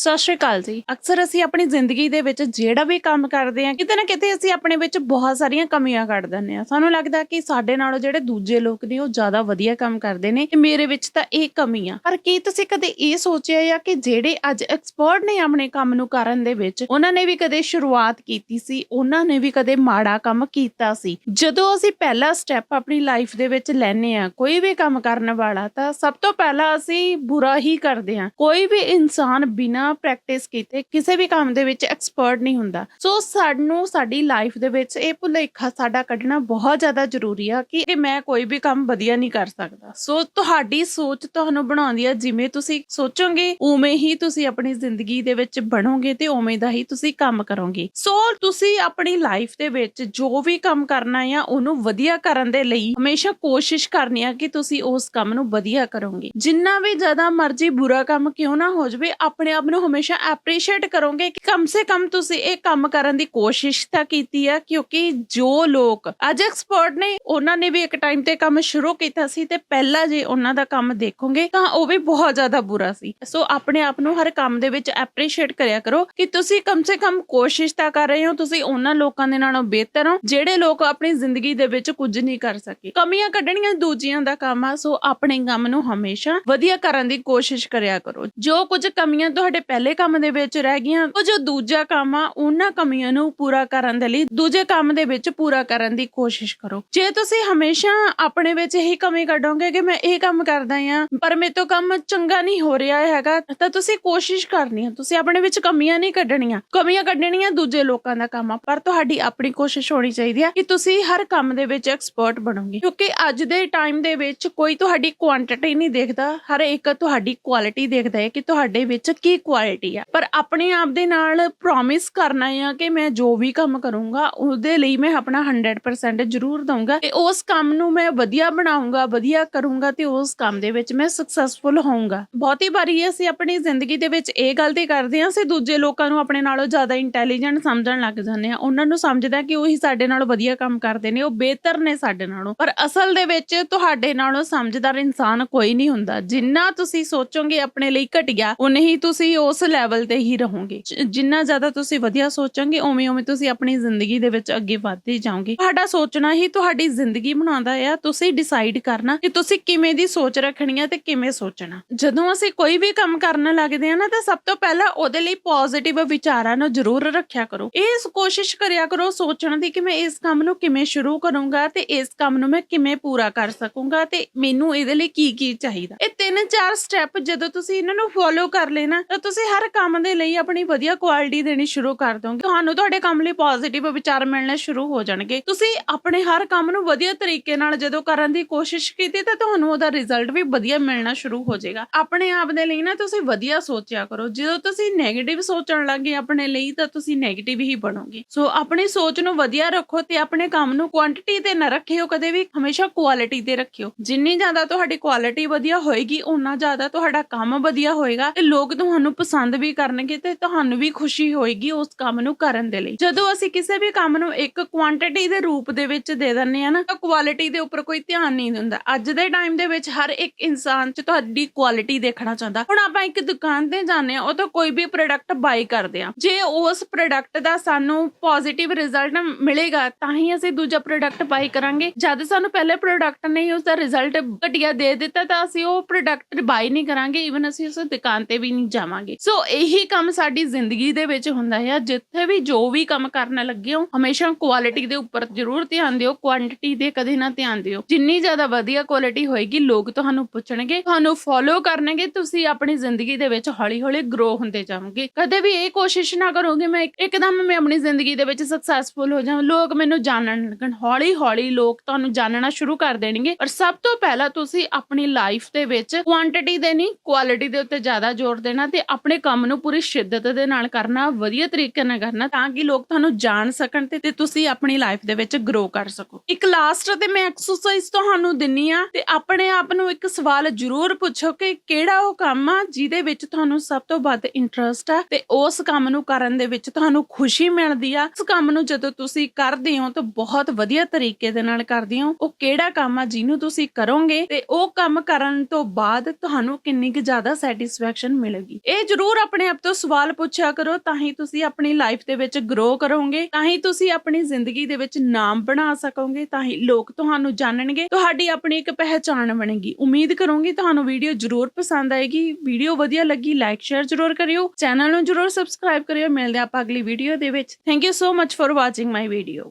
ਸਤਿ ਸ਼੍ਰੀ ਅਕਾਲ ਜੀ। ਅਕਸਰ ਅਸੀਂ ਆਪਣੀ ਜ਼ਿੰਦਗੀ ਦੇ ਵਿੱਚ ਜਿਹੜਾ ਵੀ ਕੰਮ ਕਰਦੇ ਹਾਂ, ਕਿਤੇ ਨਾ ਕਿਤੇ ਅਸੀਂ ਆਪਣੇ ਵਿੱਚ ਬਹੁਤ ਸਾਰੀਆਂ ਕਮੀਆਂ ਕੱਢ ਦਿੰਦੇ ਹਾਂ। ਸਾਨੂੰ ਲੱਗਦਾ ਕਿ ਸਾਡੇ ਨਾਲੋਂ ਜਿਹੜੇ ਦੂਜੇ ਲੋਕ ਨੇ, ਉਹ ਜ਼ਿਆਦਾ ਵਧੀਆ ਕੰਮ ਕਰਦੇ ਨੇ, ਤੇ ਮੇਰੇ ਵਿੱਚ ਤਾਂ ਇਹ ਕਮੀ ਆ। ਪਰ ਕੀ ਤੁਸੀਂ ਕਦੇ ਇਹ ਸੋਚਿਆ ਆ ਕਿ ਜਿਹੜੇ ਅੱਜ ਐਕਸਪਰਟ ਨੇ ਆਪਣੇ ਕੰਮ ਨੂੰ ਕਰਨ ਦੇ ਵਿੱਚ, ਉਹਨਾਂ ਨੇ ਵੀ ਕਦੇ ਸ਼ੁਰੂਆਤ ਕੀਤੀ ਸੀ? ਉਹਨਾਂ ਨੇ ਵੀ ਕਦੇ ਮਾੜਾ ਕੰਮ ਕੀਤਾ ਸੀ? ਜਦੋਂ ਅਸੀਂ ਪਹਿਲਾ ਸਟੈਪ ਆਪਣੀ ਲਾਈਫ ਦੇ ਵਿੱਚ ਲੈਨੇ ਆ ਕੋਈ ਵੀ ਕੰਮ ਕਰਨ ਵਾਲਾ, ਤਾਂ ਸਭ ਤੋਂ ਪਹਿਲਾਂ ਅਸੀਂ ਬੁਰਾ ਹੀ ਕਰਦੇ ਹਾਂ। ਕੋਈ ਵੀ ਇਨਸਾਨ ਬਿਨਾਂ ਪ੍ਰੈਕਟਿਸ ਕੀਤੇ, ਕਿਸੇ ਵੀ ਕੰਮ ਦੇ ਵਿੱਚ ਐਕਸਪਰਟ ਨਹੀਂ ਹੁੰਦਾ। ਸੋ ਸਾਨੂੰ, ਸਾਡੀ ਲਾਈਫ ਦੇ ਵਿੱਚ ਇਹ ਭੁਲੇਖਾ ਸਾਡਾ ਕੱਢਣਾ ਬਹੁਤ ਜ਼ਿਆਦਾ ਜ਼ਰੂਰੀ ਆ ਕਿ ਮੈਂ ਕੋਈ ਵੀ ਕੰਮ ਵਧੀਆ ਨਹੀਂ ਕਰ ਸਕਦਾ। ਸੋ ਤੁਹਾਡੀ ਸੋਚ ਤੁਹਾਨੂੰ ਬਣਾਉਂਦੀ ਆ, ਜਿਵੇਂ ਤੁਸੀਂ ਸੋਚੋਗੇ, ਉਵੇਂ ਹੀ ਤੁਸੀਂ ਆਪਣੀ ਜ਼ਿੰਦਗੀ ਦੇ ਵਿੱਚ ਬਣੋਗੇ ਤੇ ਉਵੇਂ ਦਾ ਹੀ ਤੁਸੀਂ ਕੰਮ ਕਰੋਗੇ। ਸੋ ਤੁਸੀਂ ਆਪਣੀ ਲਾਈਫ ਦੇ ਵਿੱਚ ਜੋ ਵੀ ਕੰਮ ਕਰਨਾ ਆ, ਉਹਨੂੰ ਵਧੀਆ ਕਰਨ ਦੇ ਲਈ ਹਮੇਸ਼ਾ ਕੋਸ਼ਿਸ਼ ਕਰਨੀ ਆ ਕਿ ਤੁਸੀਂ ਉਸ ਕੰਮ ਨੂੰ ਵਧੀਆ ਕਰੋਗੇ। ਜਿੰਨਾ ਵੀ ਜ਼ਿਆਦਾ ਮਰਜ਼ੀ ਬੁਰਾ ਕੰਮ ਕਿਉਂ ਨਾ ਹੋ ਜਾਵੇ, ਆਪਣੇ ਆਪ ਨੂੰ ਹਮੇਸ਼ਾ ਐਪਰੀਸ਼ੀਏਟ ਕਰੋਗੇ ਕਿ ਕਮ ਸੇ ਕਮ ਤੁਸੀਂ ਇਹ ਕੰਮ ਕਰਨ ਦੀ ਕੋਸ਼ਿਸ਼ ਤਾਂ ਕੀਤੀ ਆ, ਕਿਉਂਕਿ ਜੋ ਲੋਕ ਅੱਜ ਐਕਸਪਰਟ ਨੇ, ਉਹਨਾਂ ਨੇ ਵੀ ਇੱਕ ਟਾਈਮ ਤੇ ਕੰਮ ਸ਼ੁਰੂ ਕੀਤਾ ਸੀ ਤੇ ਪਹਿਲਾਂ ਜੇ ਉਹਨਾਂ ਦਾ ਕੰਮ ਦੇਖੋਗੇ ਤਾਂ ਉਹ ਵੀ ਬਹੁਤ ਜ਼ਿਆਦਾ ਬੁਰਾ ਸੀ। ਸੋ ਆਪਣੇ ਆਪ ਨੂੰ ਹਰ ਕੰਮ ਦੇ ਵਿੱਚ ਐਪਰੀਸ਼ੀਏਟ ਕਰਿਆ ਕਰੋ ਕਿ ਤੁਸੀਂ ਕਮ ਸੇ ਕਮ ਕੋਸ਼ਿਸ਼ ਤਾਂ ਕਰ ਰਹੇ ਹੋ, ਤੁਸੀਂ ਉਹਨਾਂ ਲੋਕਾਂ ਦੇ ਨਾਲੋਂ ਬਿਹਤਰ ਹੋ, ਜਿਹੜੇ ਲੋਕ ਆਪਣੀ ਜ਼ਿੰਦਗੀ ਦੇ ਵਿੱਚ ਕੁਝ ਨਹੀਂ ਕਰ ਸਕੇ। ਕਮੀਆਂ ਕੱਢਣੀਆਂ ਦੂਜਿਆਂ ਦਾ ਕੰਮ ਆ ਸੋ ਆਪਣੇ ਕੰਮ ਨੂੰ ਹਮੇਸ਼ਾ ਵਧੀਆ ਕਰਨ ਦੀ ਕੋਸ਼ਿਸ਼ ਕਰਿਆ ਕਰੋ। ਜੋ ਕੁਝ ਕਮੀਆਂ ਤੁਹਾਡੇ ਪਹਿਲੇ ਕੰਮ ਦੇ ਵਿੱਚ ਰਹਿ ਗਈਆਂ, ਉਹ ਜੋ ਦੂਜਾ ਕੰਮ ਆ, ਉਹਨਾਂ ਕਮੀਆਂ ਨੂੰ ਪੂਰਾ ਕਰਨ ਦੇ ਲਈ ਦੂਜੇ ਕੰਮ ਦੇ ਵਿੱਚ ਪੂਰਾ ਕਰਨ ਦੀ ਕੋਸ਼ਿਸ਼ ਕਰੋ। ਜੇ ਤੁਸੀਂ ਹਮੇਸ਼ਾ ਆਪਣੇ ਵਿੱਚ ਇਹੀ ਕਮੀ ਕੱਢੋਗੇ ਕਿ ਮੈਂ ਇਹ ਕੰਮ ਕਰਦਾ ਆ ਪਰ ਮੇਰੇ ਤੋਂ ਕੰਮ ਚੰਗਾ ਨਹੀਂ ਹੋ ਰਿਹਾ ਹੈਗਾ, ਤਾਂ ਤੁਸੀਂ ਕੋਸ਼ਿਸ਼ ਕਰਨੀ ਆ, ਤੁਸੀਂ ਆਪਣੇ ਵਿੱਚ ਕਮੀਆਂ ਨਹੀਂ ਕੱਢਣੀਆਂ। ਕਮੀਆਂ ਕੱਢਣੀਆਂ ਦੂਜੇ ਲੋਕਾਂ ਦਾ ਕੰਮ ਆ, ਪਰ ਤੁਹਾਡੀ ਆਪਣੀ ਕੋਸ਼ਿਸ਼ ਹੋਣੀ ਚਾਹੀਦੀ ਆ ਕਿ ਤੁਸੀਂ ਹਰ ਕੰਮ ਦੇ ਵਿੱਚ ਐਕਸਪਰਟ ਬਣੋਗੇ। ਕਿਉਂਕਿ ਅੱਜ ਦੇ ਟਾਈਮ ਦੇ ਵਿੱਚ ਕੋਈ ਤੁਹਾਡੀ ਕੁਆਂਟੀਟੀ ਨਹੀਂ ਦੇਖਦਾ, ਹਰ ਇੱਕ ਤੁਹਾਡੀ ਕੁਆਲਿਟੀ ਦੇਖਦਾ ਹੈ ਕਿ ਤੁਹਾਡੇ ਵਿੱਚ ਕੀ ਕੁਆਲਿਟੀ ਆ। ਪਰ ਆਪਣੇ ਆਪ ਦੇ ਨਾਲ ਪ੍ਰੋਮਿਸ ਕਰਨਾ ਆ ਕਿ ਮੈਂ ਜੋ ਵੀ ਕੰਮ ਕਰੂੰਗਾ, ਉਹਦੇ ਲਈ ਮੈਂ ਆਪਣਾ 100% ਜ਼ਰੂਰ ਦਊਂਗਾ। ਤੇ ਉਸ ਕੰਮ ਨੂੰ ਮੈਂ ਵਧੀਆ ਬਣਾਉਂਗਾ ਵਧੀਆ ਕਰੂੰਗਾ ਤੇ ਉਸ ਕੰਮ ਦੇ ਵਿੱਚ ਮੈਂ ਸਕਸੈਸਫੁਲ ਹੋਊਂਗਾ। ਬਹੁਤੀ ਵਾਰੀ ਅਸੀਂ ਆਪਣੀ ਜ਼ਿੰਦਗੀ ਦੇ ਵਿੱਚ ਇਹ ਗਲਤੀ ਕਰਦੇ ਹਾਂ, ਅਸੀਂ ਦੂਜੇ ਲੋਕਾਂ ਨੂੰ ਆਪਣੇ ਨਾਲੋਂ ਜ਼ਿਆਦਾ ਇੰਟੈਲੀਜੈਂਟ ਸਮਝਣ ਲੱਗ ਜਾਂਦੇ ਹਾਂ। ਉਹਨਾਂ ਨੂੰ ਸਮਝਦਾ ਕਿ ਉਹੀ ਸਾਡੇ ਨਾਲੋਂ ਵਧੀਆ ਕੰਮ ਕਰਦੇ ਨੇ, ਉਹ ਬਿਹਤਰ ਨੇ ਸਾਡੇ ਨਾਲੋਂ। ਪਰ ਅਸਲ ਦੇ ਵਿੱਚ ਤੁਹਾਡੇ ਨਾਲੋਂ ਸਮਝਦਾਰ ਇਨਸਾਨ ਕੋਈ ਨਹੀਂ ਹੁੰਦਾ। ਜਿੰਨਾ ਤੁਸੀਂ ਸੋਚੋਗੇ ਆਪਣੇ ਲਈ ਘਟੀਆ, ਉਨੇ ਹੀ ਤੁਸੀਂ ਉਸ ਲੈਵਲ ਤੇ ਹੀ ਰਹੋਗੇ। ਜਿੰਨਾ ਜ਼ਿਆਦਾ ਤੁਸੀਂ ਵਧੀਆ ਸੋਚੋਗੇ, ਉਵੇਂ ਉਵੇਂ ਤੁਸੀਂ ਆਪਣੀ ਜ਼ਿੰਦਗੀ ਦੇ ਵਿੱਚ ਅੱਗੇ ਵਧਦੇ ਜਾਓਗੇ। ਤੁਹਾਡਾ ਸੋਚਣਾ ਹੀ ਤੁਹਾਡੀ ਜ਼ਿੰਦਗੀ ਬਣਾਉਂਦਾ ਆ। ਤੁਸੀਂ ਡਿਸਾਈਡ ਕਰਨਾ ਕਿ ਤੁਸੀਂ ਕਿਵੇਂ ਦੀ ਸੋਚ ਰੱਖਣੀ ਹੈ ਤੇ ਕਿਵੇਂ ਸੋਚਣਾ। ਜਦੋਂ ਅਸੀਂ ਕੋਈ ਵੀ ਕੰਮ ਕਰਨ ਲੱਗਦੇ ਆ ਨਾ, ਤਾਂ ਸਭ ਤੋਂ ਪਹਿਲਾਂ ਉਹਦੇ ਲਈ ਪੋਜ਼ਿਟਿਵ ਵਿਚਾਰਾਂ ਨੂੰ ਜ਼ਰੂਰ ਰੱਖਿਆ ਕਰੋ। ਇਹ ਕੋਸ਼ਿਸ਼ ਕਰਿਆ ਕਰੋ ਸੋਚਣ ਦੀ ਕਿ ਮੈਂ ਇਸ ਕੰਮ ਨੂੰ ਕਿਵੇਂ ਸ਼ੁਰੂ ਕਰੂੰਗਾ ਤੇ ਇਸ ਕੰਮ ਨੂੰ ਮੈਂ ਕਿਵੇਂ ਪੂਰਾ ਕਰ ਸਕੂੰਗਾ ਤੇ ਮੈਨੂੰ ਇਹਦੇ ਲਈ ਕੀ ਕੀ ਚਾਹੀਦਾ। ਇਹ ਤਿੰਨ ਚਾਰ ਸਟੈਪ ਜਦੋਂ ਤੁਸੀਂ ਇਹਨਾਂ ਨੂੰ ਫੋਲੋ ਕਰ ਲੈਣਾ ਤਾਂ ਤੁਸੀਂ ਹਰ ਕੰਮ ਦੇ ਲਈ ਆਪਣੀ ਵਧੀਆ ਕੁਆਲਿਟੀ ਦੇਣੀ ਸ਼ੁਰੂ ਕਰ ਦੋਗੇ। ਤੁਹਾਨੂੰ ਤੁਹਾਡੇ ਕੰਮ ਲਈ ਪੋਜ਼ਿਟਿਵ ਵਿਚਾਰ ਮਿਲਣੇ ਸ਼ੁਰੂ ਹੋ ਜਾਣਗੇ। ਤੁਸੀਂ ਆਪਣੇ ਹਰ ਕੰਮ ਨੂੰ ਵਧੀਆ ਤਰੀਕੇ ਨਾਲ ਜਦੋਂ ਕਰਨ ਦੀ ਕੋਸ਼ਿਸ਼ ਕੀਤੀ ਤਾਂ ਤੁਹਾਨੂੰ ਉਹਦਾ ਰਿਜ਼ਲਟ ਵੀ ਵਧੀਆ ਮਿਲਣਾ ਸ਼ੁਰੂ ਹੋ ਜਾਏਗਾ। ਆਪਣੇ ਆਪ ਦੇ ਲਈ ਨਾ ਤੁਸੀਂ ਵਧੀਆ ਸੋਚਿਆ ਕਰੋ। ਜਦੋਂ ਤੁਸੀਂ 네ਗੇਟਿਵ ਸੋਚਣ ਲੱਗੇ ਆਪਣੇ ਲਈ ਤਾਂ ਤੁਸੀਂ 네ਗੇਟਿਵ ਹੀ ਬਣੋਗੇ। ਸੋ ਆਪਣੀ ਸੋਚ ਨੂੰ ਵਧੀਆ ਰੱਖੋ ਤੇ ਆਪਣੇ ਕੰਮ ਨੂੰ ਕੁਆਂਟੀਟੀ ਤੇ ਨਾ ਰੱਖਿਓ, ਕਦੇ ਵੀ ਹਮੇਸ਼ਾ ਕੁਆਲਿਟੀ ਤੇ ਰੱਖਿਓ। ਜਿੰਨੀ ਜ਼ਿਆਦਾ ਤੁਹਾਡੀ ਕੁਆਲਿਟੀ ਵਧੀਆ ਹੋਏਗੀ ਉਨਾ ਜ਼ਿਆਦਾ ਤੁਹਾਡਾ ਕੰਮ ਵਧੀਆ ਹੋਏਗਾ ਤੇ ਲੋਕ ਤੁਹਾਨੂੰ ਪਸੰਦ ਵੀ ਕਰਨਗੇ ਤੇ ਤੁਹਾਨੂੰ ਵੀ ਖੁਸ਼ੀ ਹੋਏਗੀ ਉਸ ਕੰਮ ਨੂੰ ਕਰਨ ਦੇ ਲਈ। ਜਦੋਂ ਅਸੀਂ ਕਿਸੇ ਵੀ ਕੰਮ ਨੂੰ ਇੱਕ ਕੁਆਂਟੀਟੀ ਦੇ ਰੂਪ ਦੇ ਵਿੱਚ ਦੇ ਦਿੰਨੇ ਆ ਨਾ, ਤਾਂ ਕੁਆਲਿਟੀ ਦੇ ਉੱਪਰ ਕੋਈ ਧਿਆਨ ਨਹੀਂ ਦਿੰਦਾ। ਅੱਜ ਦੇ ਟਾਈਮ ਦੇ ਵਿੱਚ ਹਰ ਇੱਕ ਇਨਸਾਨ 'ਚ ਤੁਹਾਡੀ ਕੁਆਲਿਟੀ ਦੇਖਣਾ ਚਾਹੁੰਦਾ। ਹੁਣ ਆਪਾਂ ਇੱਕ ਦੁਕਾਨ ਤੇ ਜਾਂਦੇ ਆ ਉਹ ਤੋਂ ਕੋਈ ਵੀ ਪ੍ਰੋਡਕਟ ਬਾਈ ਕਰਦੇ ਆ ਜੇ ਉਸ ਪ੍ਰੋਡਕਟ ਦਾ ਸਾਨੂੰ ਪੋਜ਼ਿਟਿਵ ਰਿਜ਼ਲਟ ਮਿਲੇਗਾ, ਤਾਂ ਹੀ ਅਸੀਂ ਦੂਜਾ ਪ੍ਰੋਡਕਟ ਬਾਈ ਕਰਾਂਗੇ। ਜਦ ਸਾਨੂੰ ਪਹਿਲੇ ਪ੍ਰੋਡਕਟ ਨਹੀਂ ਉਸ ਦਾ ਰਿਜ਼ਲਟ ਘਟੀਆ ਦੇ ਦਿੱਤਾ, ਤਾਂ ਅਸੀਂ ਉਹ ਪ੍ਰੋਡਕਟ ਬਾਈ ਨਹੀਂ ਕਰਾਂਗੇ। ਇਵਨ ਅਸੀਂ ਉਸ ਦੁਕਾਨ ਤੇ ਵੀ ਨਹੀਂ ਜਾਵਾਂਗੇ। ਸੋ ਇਹੀ ਕੰਮ ਸਾਡੀ ਜ਼ਿੰਦਗੀ ਦੇ ਵਿੱਚ ਹੁੰਦਾ ਹੈ। ਜਿੱਥੇ ਵੀ ਜੋ ਵੀ ਕੰਮ ਕਰਨ ਲੱਗੇ ਹੋ, ਹਮੇਸ਼ਾ ਕੁਆਲਿਟੀ ਦੇ ਉੱਪਰ ਜ਼ਰੂਰ ਧਿਆਨ ਦਿਓ। ਕੁਆਂਟੀਟੀ ਦੇ ਕਦੇ ਨਾ ਧਿਆਨ ਦਿਓ। ਜਿੰਨੀ ਜ਼ਿਆਦਾ ਵਧੀਆ ਕੁਆਲਿਟੀ ਹੋਏਗੀ, ਲੋਕ ਤੁਹਾਨੂੰ ਪੁੱਛਣਗੇ, ਤੁਹਾਨੂੰ ਫੋਲੋ ਕਰਨਗੇ, ਤੁਸੀਂ ਆਪਣੀ ਜ਼ਿੰਦਗੀ ਦੇ ਵਿੱਚ ਹੌਲੀ-ਹੌਲੀ ਗਰੋ ਹੁੰਦੇ ਜਾਓਗੇ ਕਦੇ ਵੀ ਇਹ ਕੋਸ਼ਿਸ਼ ਨਾ ਕਰੋਗੇ, ਮੈਂ ਇੱਕਦਮ ਮੈਂ ਆਪਣੀ ਜ਼ਿੰਦਗੀ ਦੇ ਵਿੱਚ ਸਕਸੈਸਫੁਲ ਹੋ ਜਾਵਾਂ। ਲੋਕ ਮੈਨੂੰ ਜਾਣਨ ਲੱਗਣ। ਹੌਲੀ-ਹੌਲੀ ਲੋਕ ਤੁਹਾਨੂੰ ਜਾਣਨਾ ਸ਼ੁਰੂ ਕਰ ਦੇਣਗੇ। ਔਰ ਸਭ ਤੋਂ ਪਹਿਲਾਂ ਤੁਸੀਂ ਆਪਣੀ ਲਾਈਫ ਦੇ ਵਿੱਚ ਕੁਆਂਟੀਟੀ ਦੇ ਨਹੀਂ ਕੁਆਲਿਟੀ ਦੇ ਉੱਤੇ ਜ਼ਿਆਦਾ ਜ਼ੋਰ ਦੇਣਾ ਤੇ ਆਪਣੇ ਕੰਮ ਨੂੰ ਪੂਰੀ ਸ਼ਿੱਦਤ ਦੇ ਨਾਲ ਕਰਨਾ, ਵਧੀਆ ਤਰੀਕੇ ਨਾਲ ਕਰਨਾ ਤਾਂ ਕਿ ਲੋਕ ਤੁਹਾਨੂੰ ਜਾਣ ਸਕਣ ਤੇ ਤੇ ਤੁਸੀਂ ਆਪਣੀ ਲਾਈਫ ਦੇ ਵਿੱਚ ਗਰੋ ਕਰ ਸਕੋ। ਇੱਕ ਲਾਸਟ ਤੇ ਮੈਂ ਐਕਸਰਸਾਈਜ਼ ਤੁਹਾਨੂੰ ਦਿੰਨੀ ਆ ਤੇ ਆਪਣੇ ਆਪ ਨੂੰ ਇੱਕ ਸਵਾਲ ਜ਼ਰੂਰ ਪੁੱਛੋ ਕਿ ਕਿਹੜਾ ਉਹ ਕੰਮ ਆ ਜਿਹਦੇ ਵਿੱਚ ਤੁਹਾਨੂੰ ਸਭ ਤੋਂ ਵੱਧ ਇੰਟਰਸਟ ਆ ਤੇ ਉਸ ਕੰਮ ਨੂੰ ਕਰਨ ਦੇ ਵਿੱਚ ਤੁਹਾਨੂੰ ਖੁਸ਼ੀ ਮਿਲਦੀ ਆ? ਉਸ ਕੰਮ ਨੂੰ ਜਦੋਂ ਤੁਸੀਂ ਕਰਦੇ ਹੋ ਤਾਂ ਬਹੁਤ ਵਧੀਆ ਤਰੀਕੇ ਦੇ ਨਾਲ ਕਰਦੇ ਹੋ। ਉਹ ਕਿਹੜਾ ਕੰਮ ਆ ਜਿਹਨੂੰ ਤੁਸੀਂ ਕਰੋਗੇ ਤੇ ਉਹ ਕੰਮ ਕਰਨ ਤੋਂ ਬਾਅਦ ਤੁਹਾਨੂੰ ਕਿੰਨੀ ਕੁ ਜ਼ਿਆਦਾ ਸੈਟੀਸਫੈਕਸ਼ਨ ਮਿਲੇਗੀ? ਇਹ ਜਰੂਰ ਆਪਣੇ ਆਪ ਤੋਂ ਸਵਾਲ ਪੁੱਛਿਆ ਕਰੋ, ਤਾਂ ਹੀ ਤੁਸੀਂ ਆਪਣੀ ਲਾਈਫ ਦੇ ਵਿੱਚ ਗਰੋ ਕਰੋਗੇ, ਤਾਂ ਹੀ ਤੁਸੀਂ ਆਪਣੀ ਜ਼ਿੰਦਗੀ ਦੇ ਵਿੱਚ ਨਾਮ ਬਣਾ ਸਕੋਗੇ, ਤਾਂ ਹੀ ਲੋਕ ਤੁਹਾਨੂੰ ਜਾਣਨਗੇ, ਤੁਹਾਡੀ ਆਪਣੀ ਇੱਕ ਪਹਿਚਾਣ ਬਣੇਗੀ। ਉਮੀਦ ਕਰੂੰਗੀ ਤੁਹਾਨੂੰ ਵੀਡੀਓ ਜਰੂਰ ਪਸੰਦ ਆਏਗੀ। ਵੀਡੀਓ ਵਧੀਆ ਲੱਗੀ ਲਾਈਕ ਸ਼ੇਅਰ ਜਰੂਰ ਕਰਿਓ। ਚੈਨਲ ਨੂੰ ਜਰੂਰ ਸਬਸਕ੍ਰਾਈਬ ਕਰਿਓ। ਮਿਲਦੇ ਹਾਂ ਆਪਾਂ ਅਗਲੀ ਵੀਡੀਓ ਦੇ ਵਿੱਚ। Thank you so much for watching my video